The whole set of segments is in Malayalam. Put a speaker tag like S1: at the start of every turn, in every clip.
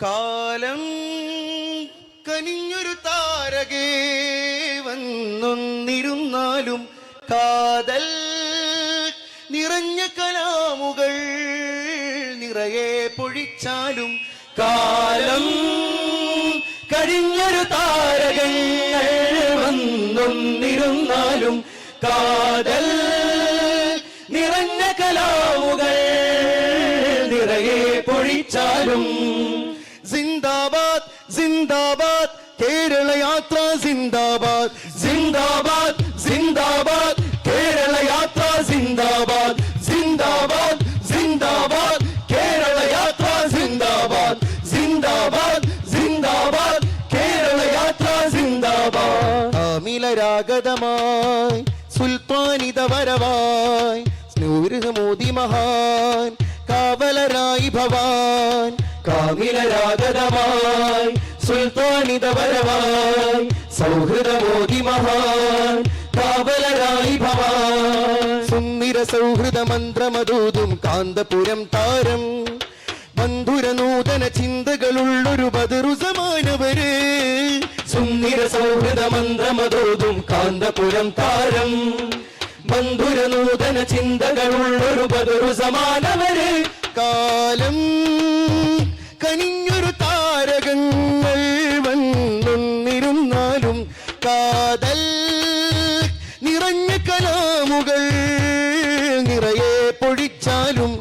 S1: കാലം കനിഞ്ഞൊരു താരകേ വന്നൊന്നിരുന്നാലും കാതൽ നിറഞ്ഞ കലാമുകൾ നിറയെ പൊഴിച്ചാലും കാലം കഴിഞ്ഞൊരു താരകങ്ങൾ വന്നൊന്നിരുന്നാലും കാതൽ നിറഞ്ഞ കലാമുകൾ നിറയെ പൊഴിച്ചാലും സിന്ദാബാദ് സിന്ദാബാദ് കേരള യാത്ര സിന്ദാബാദ് സിന്ദാബാദ് സിന്ദാബാദ് കേരള യാത്ര സിന്ദാബാദ് സിന്ദാബാദ് സിന്ദാബാദ് കേരള യാത്ര സിന്ദാബാദ് സിന്ദാബാദ് സിന്ദാബാദ് കേരള യാത്ര സിന്ദാബാദ് അമിലരാഗതമായി സുൽത്താനിത വരവായി സ്നൂരമോദി മഹാൻ കാവലരായി ഭവാൻ കാമിലരാഗതമായി സുൽത്താനിത സൗഹൃദമോതി മഹാൻ കാവലരായി ഭവാൻ സുന്ദര സൗഹൃദ മന്ത്രമതൂതും കാന്തപുരം താരം ബന്ധുര നൂതന ചിന്തകളുള്ളൊരു ബദറു സമാനവര് സുന്ദര സൗഹൃദ മന്ത്രമതോതും കാന്തപുരം താരം ബന്ധുര നൂതന ചിന്തകളുള്ളൊരു ബദറു സമാനവര് കാലം കനിഞ്ഞൊരു താരകങ്ങൾ വന്നൊന്നിരുന്നാലും കാതൽ നിറഞ്ഞ കലാമുകൾ നിറയെ പൊഴിച്ചാലും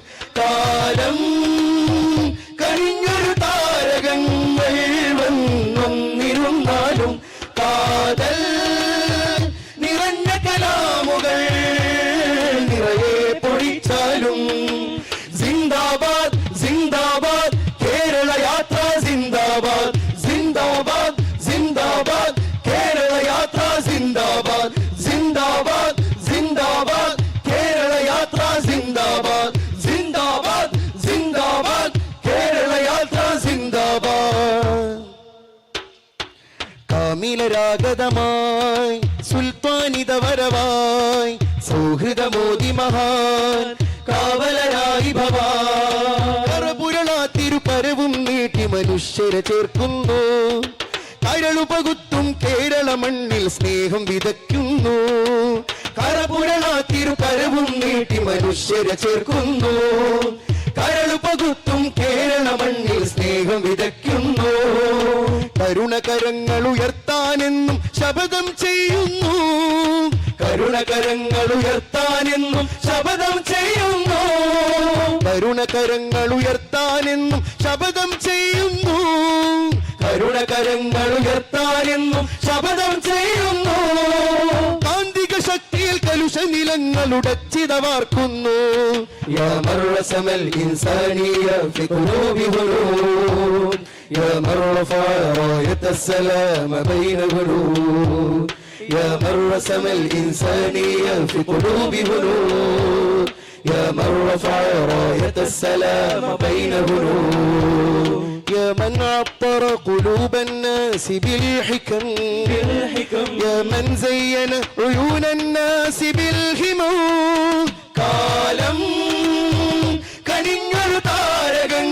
S1: സിന്ദാബാദ് സിന്ദാബാദ് സിന്ദാബാദ് കേരള യാത്ര സിന്ദാബാദ് സിന്ദാബാദ് സിന്ദാബാദ് കേരള യാത്ര സിന്ദാബാദ് കാമിലരാഗതമായി സുൽത്താനിത വരവായി സൗഹൃദമോദി മഹാൻ കാവലരായി ഭവാ കറപുരളാത്തിരു പരവും നീട്ടി മനുഷ്യരെ ചേർക്കുന്നു. കരളുപകുത്തും കേരള മണ്ണിൽ സ്നേഹം വിതയ്ക്കുന്നു. കരപുഴാത്തിരു കരവും നീട്ടി മനുഷ്യരെ ചേർക്കുന്നു. കരളുപകുത്തും കേരള മണ്ണിൽ സ്നേഹം വിതയ്ക്കുന്നു. കരുണകരങ്ങൾ ഉയർത്താനെന്നും ശപഥം ചെയ്യുന്നു. കരുണകരങ്ങൾ ഉയർത്താനെന്നും ശപഥം ചെയ്യുന്നു. കരുണകരങ്ങൾ ഉയർത്താനെന്നും ശപഥം ചെയ്യുന്നു. കരുണകരങ്ങൾ ഉയർത്താനെന്നും ശപഥം ചെയ്യുന്നു കാന്തിക ശക്തിയിൽ കലുഷ നിലങ്ങൾ ഉടച്ചിതവാർക്കുന്നു യാ മർവസമൽ ഇൻസാനിയ ഫി ഖുലൂബി ഹുലൂൻ يا من رفع راية السلام بين قلوب يا من رسم الإنسانية في قلوب هنود يا من رفع راية السلام بين قلوب يا من عطر قلوب الناس بالحكم بالحكم يا من زين عيون الناس بالهمم കാലം കനിഞ്ഞൊരു താരകങ്ങൾ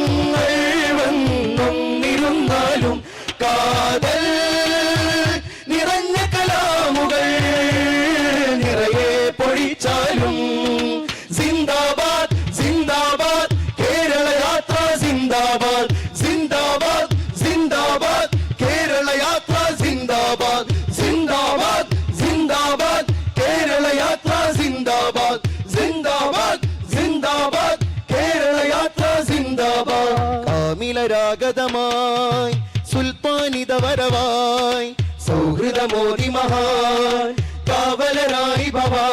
S1: കാമിലരാഗതമായി സുൽത്താനിത വരവായി സൗഹൃദമോദി മഹാൻ കാവലരായി ഭവാ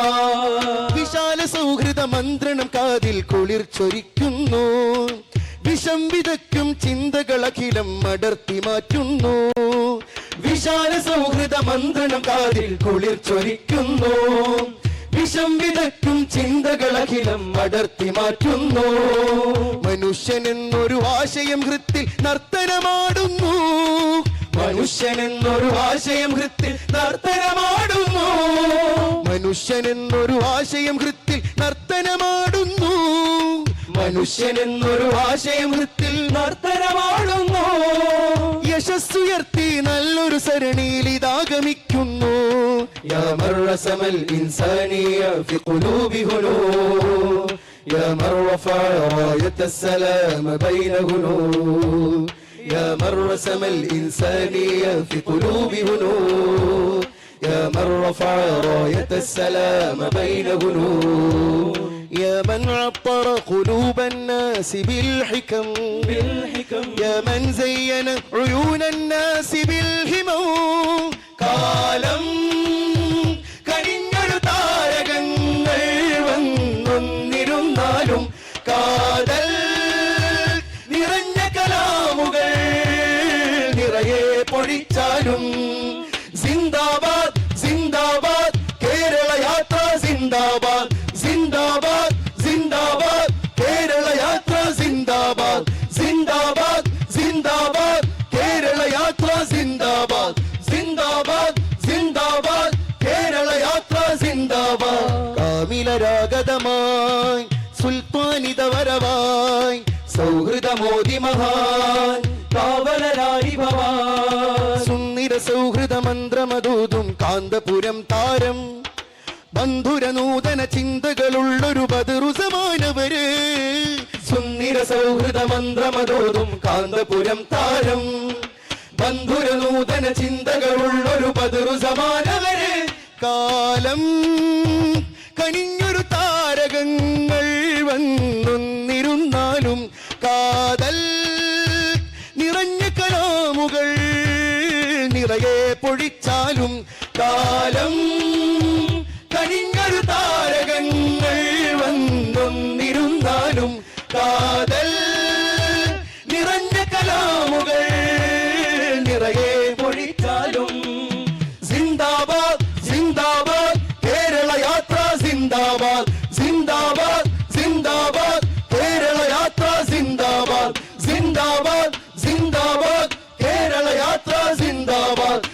S1: വിശാല സൗഹൃദ മന്ത്രണം കാതിൽ കുളിർ ചൊരിക്കുന്നു. വിഷം വിതയ്ക്കും ചിന്തകൾ അഖിലം അടർത്തി മാറ്റുന്നു. വിശാല സൗഹൃദ മന്ത്രണം കാതിൽ കുളിർ ചൊരിക്കുന്നു. വിഷം വിതയ്ക്കും ചിന്തകളഖിലം അടർത്തി മാറ്റുന്നു. മനുഷ്യനെന്നൊരു ആശയം ഹൃത്തിൽ നർത്തനമാടുന്നു. മനുഷ്യനെന്നൊരു ആശയം ഹൃത്തിൽ നർത്തനമാടുന്നു. മനുഷ്യനെന്നൊരു ആശയം ഹൃത്തിൽ നർത്തനമാടുന്നു. മനുഷ്യനെന്നൊരു ആശയം ഹൃത്തിൽ നർത്തനമാടുന്നു. യശസ്സുയർത്തി നല്ലൊരു സരണിയിൽ ഇതാഗമിക്കും
S2: يا من رسم الإنسانية في قلوب هنود. يا من رفع راية السلام بين هنود. يا من رسم الإنسانية في قلوب هنود. يا من رفع راية السلام بين هنود.
S1: يا من عطر قلوب الناس بالحكم.
S2: بالحكم.
S1: يا من زين عيون الناس بالهمم കാലം സുന്ദര സൗഹൃദ മന്ത്രമതൂതും കാന്തപുരം താരം. ബന്ധുര നൂതന ചിന്തകളുള്ളൊരു ബദറു സമാനവര്
S2: സുന്ദര സൗഹൃദ മന്ത്രമതോതും കാന്തപുരം താരം. ബന്ധുര നൂതന ചിന്തകളുള്ളൊരു പതിറു സമാനവര്
S1: കാലം കനിഞ്ഞൊരു താരകങ്ങൾ വന്നൊന്നിരുന്നാലും പൊഴിച്ചാലും കാലം സിന്ദാബാദ്